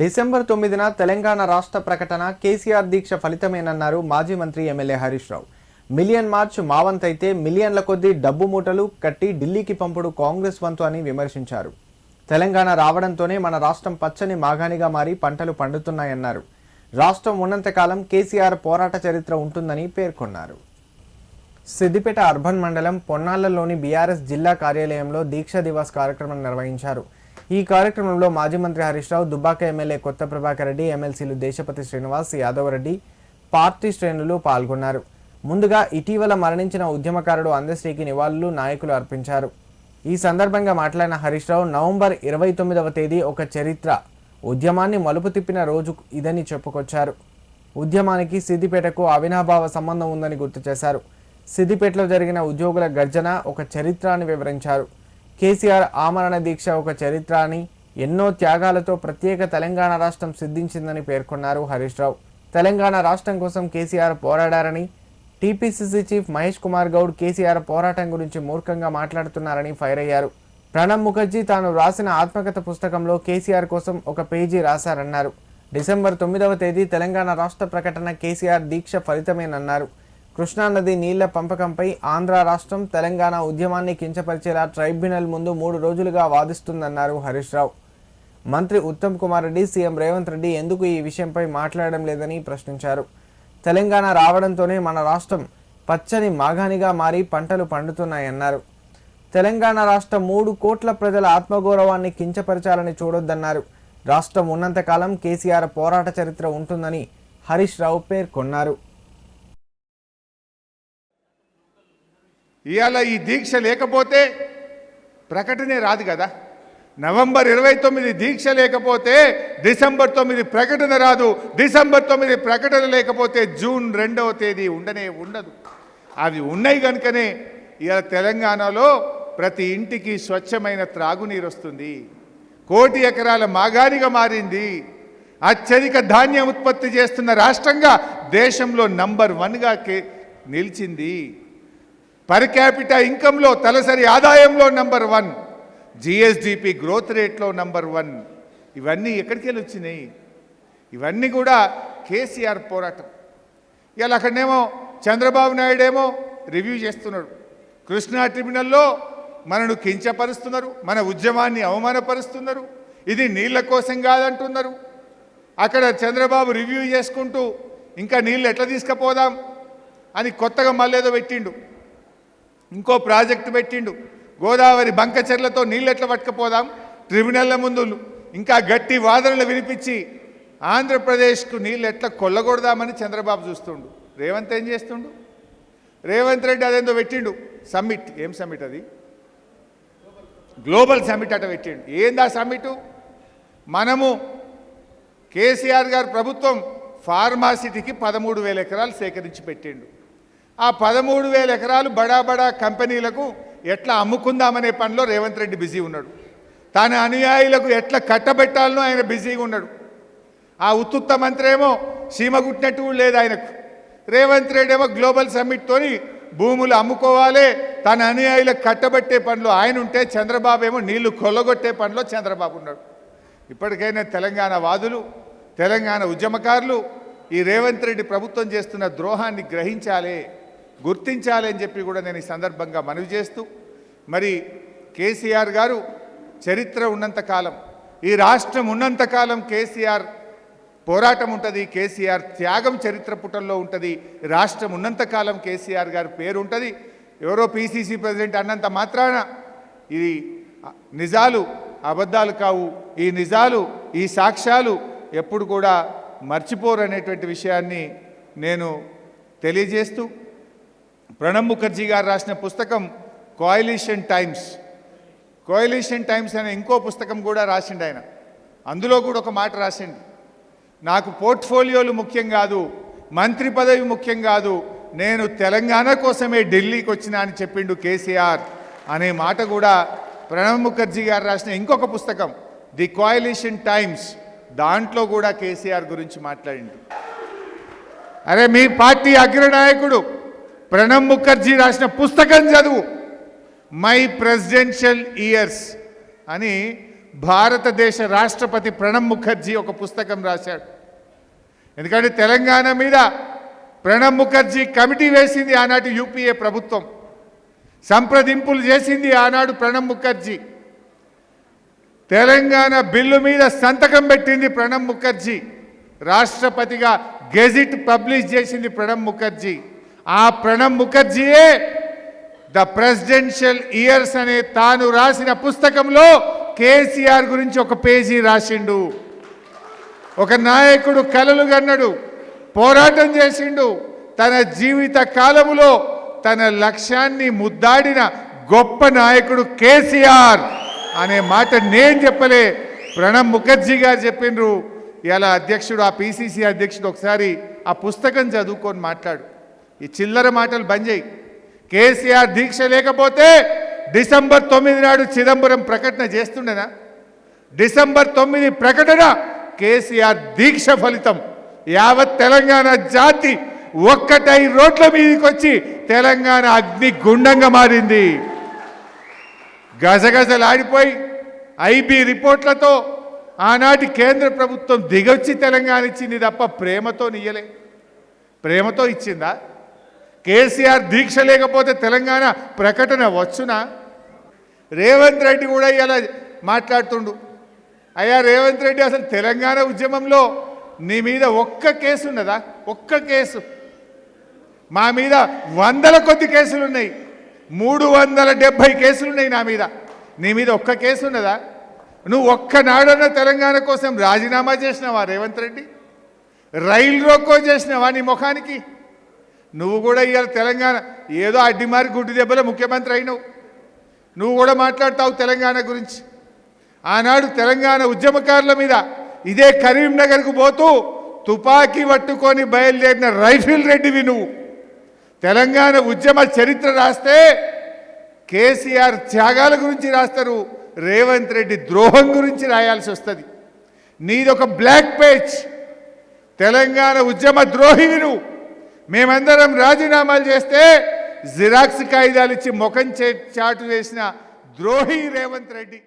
December తొమ్మిదిన తెలంగాణ రాష్ట్ర ప్రకటన కేసీఆర్ దీక్ష ఫలితమేనన్నారు మాజీ మంత్రి MLA Harish Rao. Million march మావంతైతే మిలియన్ల కొద్దీ డబ్బు మూటలు కట్టి ఢిల్లీకి పంపుడు కాంగ్రెస్ వంతు అని విమర్శించారు. తెలంగాణ రావడంతోనే మన రాష్ట్రం పచ్చని మాగాణిగా మారి పంటలు పండుతున్నాయన్నారు. రాష్ట్రం ఉన్నంతకాలం కేసీఆర్ పోరాట చరిత్ర ఉంటుందని పేర్కొన్నారు. సిద్దిపేట అర్బన్ మండలం పొన్నాళ్ళలోని బీఆర్ఎస్ జిల్లా కార్యాలయంలో దీక్ష దివాస్ కార్యక్రమం నిర్వహించారు. ఈ కార్యక్రమంలో మాజీ మంత్రి హరీష్ రావు దుబ్బాక ఎమ్మెల్యే కొత్త ప్రభాకర్ రెడ్డి ఎమ్మెల్సీలు దేశపతి శ్రీనివాస్ యాదవ్ రెడ్డి పార్టీ శ్రేణులు పాల్గొన్నారు. ముందుగా ఇటీవల మరణించిన ఉద్యమకారుడు అందశ్రీకి నివాళులు నాయకులు అర్పించారు. ఈ సందర్భంగా మాట్లాడిన హరీష్ రావు నవంబర్ ఇరవై తొమ్మిదవ తేదీ ఒక చరిత్ర. ఉద్యమాన్ని మలుపు తిప్పిన రోజు ఇదని చెప్పుకొచ్చారు. ఉద్యమానికి సిద్దిపేటకు అవినాభావ సంబంధం ఉందని గుర్తు చేశారు. సిద్దిపేటలో జరిగిన ఉద్యోగుల గర్జన ఒక చరిత్ర అని వివరించారు. కేసీఆర్ ఆమరణ దీక్ష ఒక చరిత్ర అని ఎన్నో త్యాగాలతో ప్రత్యేక తెలంగాణ రాష్ట్రం సిద్ధించిందని పేర్కొన్నారు హరీష్ రావు. తెలంగాణ రాష్ట్రం కోసం KCR పోరాడారని TPCC chief Mahesh Kumar Goud KCR పోరాటం గురించి మూర్ఖంగా మాట్లాడుతున్నారని ఫైర్ అయ్యారు. ప్రణబ్ ముఖర్జీ తాను రాసిన ఆత్మకథ పుస్తకంలో కేసీఆర్ కోసం ఒక పేజీ రాశారన్నారు. డిసెంబర్ తొమ్మిదవ తేదీ తెలంగాణ రాష్ట్ర ప్రకటన కేసీఆర్ దీక్ష ఫలితమేనన్నారు. కృష్ణానది నీళ్ళ పంపకంపై ఆంధ్ర రాష్ట్రం తెలంగాణ ఉద్యమాన్ని కించపరిచేలా ట్రైబ్యునల్ ముందు మూడు రోజులుగా వాదిస్తుందన్నారు హరీష్ రావు. మంత్రి ఉత్తమ్ కుమార్ రెడ్డి సీఎం రేవంత్ రెడ్డి ఎందుకు ఈ విషయంపై మాట్లాడడం లేదని ప్రశ్నించారు. తెలంగాణ రావడంతోనే మన రాష్ట్రం పచ్చని మాగానిగా మారి పంటలు పండుతున్నాయన్నారు. తెలంగాణ రాష్ట్రం మూడు కోట్ల ప్రజల ఆత్మగౌరవాన్ని కించపరచాలని చూడొద్దన్నారు. రాష్ట్రం ఉన్నంతకాలం కేసీఆర్ పోరాట చరిత్ర ఉంటుందని హరీష్ రావు పేర్కొన్నారు. ఇవాళ ఈ దీక్ష లేకపోతే ప్రకటనే రాదు కదా. నవంబర్ ఇరవై తొమ్మిది దీక్ష లేకపోతే డిసెంబర్ తొమ్మిది ప్రకటన రాదు. డిసెంబర్ తొమ్మిది ప్రకటన లేకపోతే జూన్ రెండవ తేదీ ఉండనే ఉండదు. అవి ఉన్నాయి కనుకనే ఇవాళ తెలంగాణలో ప్రతి ఇంటికి స్వచ్ఛమైన త్రాగునీరు వస్తుంది. కోటి ఎకరాల మాగానిగా మారింది. అత్యధిక ధాన్యం ఉత్పత్తి చేస్తున్న రాష్ట్రంగా దేశంలో నంబర్ వన్గా కే నిలిచింది. పర్ క్యాపిటల్ ఇన్కంలో తలసరి ఆదాయంలో నంబర్ వన్ జిఎస్డిపి గ్రోత్ రేట్లో నంబర్ వన్ ఇవన్నీ ఎక్కడికి వెళ్ళి వచ్చినాయి ఇవన్నీ కూడా కేసీఆర్ పోరాటం ఇవాళ అక్కడనేమో చంద్రబాబు నాయుడు ఏమో రివ్యూ చేస్తున్నాడు కృష్ణా ట్రిబ్యునల్లో మనను కించపరుస్తున్నారు మన ఉద్యమాన్ని అవమానపరుస్తున్నారు ఇది నీళ్ళ కోసం కాదంటున్నారు అక్కడ చంద్రబాబు రివ్యూ చేసుకుంటూ ఇంకా నీళ్ళు ఎట్లా తీసుకుపోదాం అని కొత్తగా మళ్ళేదో పెట్టిండు ఇంకో ప్రాజెక్టు పెట్టిండు. గోదావరి బంకచెర్లతో నీళ్ళు ఎట్లా పట్టుకపోదాం? ట్రిబ్యునల్ల ముందు ఇంకా గట్టి వాదనలు వినిపించి ఆంధ్రప్రదేశ్కు నీళ్ళు ఎట్లా కొల్లగొడదామని చంద్రబాబు చూస్తుండు. రేవంత్ ఏం చేస్తుండు? రేవంత్ రెడ్డి అదేందో పెట్టిండు. సమ్మిట్. ఏం సమ్మిట్ అది? గ్లోబల్ సమ్మిట్ అట పెట్టిండు. ఏందా సమ్మిటు? మనము కేసీఆర్ గారు ప్రభుత్వం ఫార్మాసిటీకి పదమూడు వేల ఎకరాలు సేకరించి పెట్టిండు. ఆ పదమూడు వేల ఎకరాలు బడా బడా కంపెనీలకు ఎట్లా అమ్ముకుందామనే పనిలో రేవంత్ రెడ్డి బిజీ ఉన్నాడు. తన అనుయాయులకు ఎట్లా కట్టబెట్టాలనో ఆయన బిజీగా ఉన్నాడు. ఆ ఉత్తుత్త మంత్రి ఏమో సీమ కుట్టినట్టు లేదు ఆయనకు. రేవంత్ రెడ్డి ఏమో గ్లోబల్ సమ్మిట్తోని భూములు అమ్ముకోవాలి తన అనుయాయులకు కట్టబెట్టే పనిలో ఆయన ఉంటే చంద్రబాబు ఏమో నీళ్ళు కొల్లగొట్టే పనిలో చంద్రబాబు ఉన్నాడు. ఇప్పటికైనా తెలంగాణ వాదులు తెలంగాణ ఉద్యమకారులు ఈ రేవంత్ రెడ్డి ప్రభుత్వం చేస్తున్న ద్రోహాన్ని గ్రహించాలి. గుర్తించాలి అని చెప్పి కూడా నేను ఈ సందర్భంగా మనవి చేస్తూ మరి కేసీఆర్ గారు చరిత్ర ఉన్నంతకాలం ఈ రాష్ట్రం ఉన్నంతకాలం కేసీఆర్ పోరాటం ఉంటుంది కేసీఆర్ త్యాగం చరిత్ర పుటల్లో ఉంటుంది రాష్ట్రం ఉన్నంతకాలం కేసీఆర్ గారి పేరు ఉంటుంది. ఎవరో పీసీసీ ప్రెసిడెంట్ అన్నంత మాత్రాన ఇది నిజాలు అబద్ధాలు కావు. ఈ నిజాలు ఈ సాక్ష్యాలు ఎప్పుడు కూడా మర్చిపోరు అనేటువంటి విషయాన్ని నేను తెలియజేస్తూ ప్రణబ్ ముఖర్జీ గారు రాసిన పుస్తకం కోయలిషన్ టైమ్స్. కోయలిషన్ టైమ్స్ అనే ఇంకో పుస్తకం కూడా రాసిండు ఆయన. అందులో కూడా ఒక మాట రాసిండు. నాకు పోర్ట్ఫోలియోలు ముఖ్యం కాదు మంత్రి పదవి ముఖ్యం కాదు నేను తెలంగాణ కోసమే ఢిల్లీకి వచ్చినా అని చెప్పిండు కేసీఆర్ అనే మాట కూడా ప్రణబ్ ముఖర్జీ గారు రాసిన ఇంకొక పుస్తకం ది కోయలిషన్ టైమ్స్. దాంట్లో కూడా కేసీఆర్ గురించి మాట్లాడిండు. అరే మీ పార్టీ అగ్రనాయకుడు ప్రణబ్ ముఖర్జీ రాసిన పుస్తకం చదువు. మై ప్రెసిడెన్షియల్ ఇయర్స్ అని భారతదేశ రాష్ట్రపతి ప్రణబ్ ముఖర్జీ ఒక పుస్తకం రాశాడు. ఎందుకంటే తెలంగాణ మీద ప్రణబ్ ముఖర్జీ కమిటీ వేసింది ఆనాటి యూపీఏ ప్రభుత్వం. సంప్రదింపులు చేసింది ఆనాడు ప్రణబ్ ముఖర్జీ. తెలంగాణ బిల్లు మీద సంతకం పెట్టింది ప్రణబ్ ముఖర్జీ. రాష్ట్రపతిగా గెజిట్ పబ్లిష్ చేసింది ప్రణబ్ ముఖర్జీ. ఆ ప్రణబ్ ముఖర్జీయే ద ప్రెసిడెన్షియల్ ఇయర్స్ అనే తాను రాసిన పుస్తకంలో కేసీఆర్ గురించి ఒక పేజీ రాసిండు. ఒక నాయకుడు కలలు గన్నడు పోరాటం చేసిండు. తన జీవిత కాలములో తన లక్ష్యాన్ని ముద్దాడిన గొప్ప నాయకుడు కేసీఆర్ అనే మాట నేను చెప్పలే. ప్రణబ్ ముఖర్జీ గారు చెప్పిండ్రు ఇలా అధ్యక్షుడు ఆ పిసిసి అధ్యక్షుడు ఒకసారి ఆ పుస్తకం చదువుకొని మాట్లాడు. ఈ చిల్లర మాటలు బంద్ చేయి. కేసీఆర్ దీక్ష లేకపోతే డిసెంబర్ తొమ్మిది నాడు చిదంబరం ప్రకటన చేస్తుండేనా? డిసెంబర్ తొమ్మిది ప్రకటన కేసీఆర్ దీక్ష ఫలితం. యావత్ తెలంగాణ జాతి ఒక్కటై రోడ్ల మీదకి వచ్చి తెలంగాణ అగ్ని గుండంగా మారింది. గజగజలాడిపోయి ఐబీ రిపోర్ట్లతో ఆనాటి కేంద్ర ప్రభుత్వం దిగొచ్చి తెలంగాణ ఇచ్చింది తప్ప ప్రేమతో నియ్యలే ప్రేమతో ఇచ్చిందా? కేసీఆర్ దీక్ష లేకపోతే తెలంగాణ ప్రకటన వచ్చునా? రేవంత్ రెడ్డి కూడా ఇలా మాట్లాడుతుండు. అయ్యా రేవంత్ రెడ్డి అసలు తెలంగాణ ఉద్యమంలో నీ మీద ఒక్క కేసు ఉన్నదా? ఒక్క కేసు. మా మీద వందల కొద్ది కేసులు ఉన్నాయి. మూడు వందల డెబ్భై కేసులు ఉన్నాయి నా మీద. నీ మీద ఒక్క కేసు ఉన్నదా? నువ్వు ఒక్కనాడన్న తెలంగాణ కోసం రాజీనామా చేసినావా రేవంత్ రెడ్డి? రైలు రోకో చేసినావా నీ ముఖానికి? నువ్వు కూడా ఇవాళ తెలంగాణ. ఏదో అడ్డిమారి గుడ్డు దెబ్బలో ముఖ్యమంత్రి అయినావు. నువ్వు కూడా మాట్లాడతావు తెలంగాణ గురించి. ఆనాడు తెలంగాణ ఉద్యమకారుల మీద ఇదే కరీంనగర్కు పోతూ తుపాకీ పట్టుకొని బయలుదేరిన రైఫిల్ రెడ్డివి నువ్వు. తెలంగాణ ఉద్యమ చరిత్ర రాస్తే కేసీఆర్ త్యాగాల గురించి రాస్తారు రేవంత్ రెడ్డి ద్రోహం గురించి రాయాల్సి వస్తుంది. నీదొక బ్లాక్ పేజ్. తెలంగాణ ఉద్యమ ద్రోహివి నువ్వు. మేమందరం రాజీనామాలు చేస్తే జిరాక్స్ కాగితాలు ఇచ్చి ముఖం చే చాటు చేసిన ద్రోహి రేవంత్ రెడ్డి.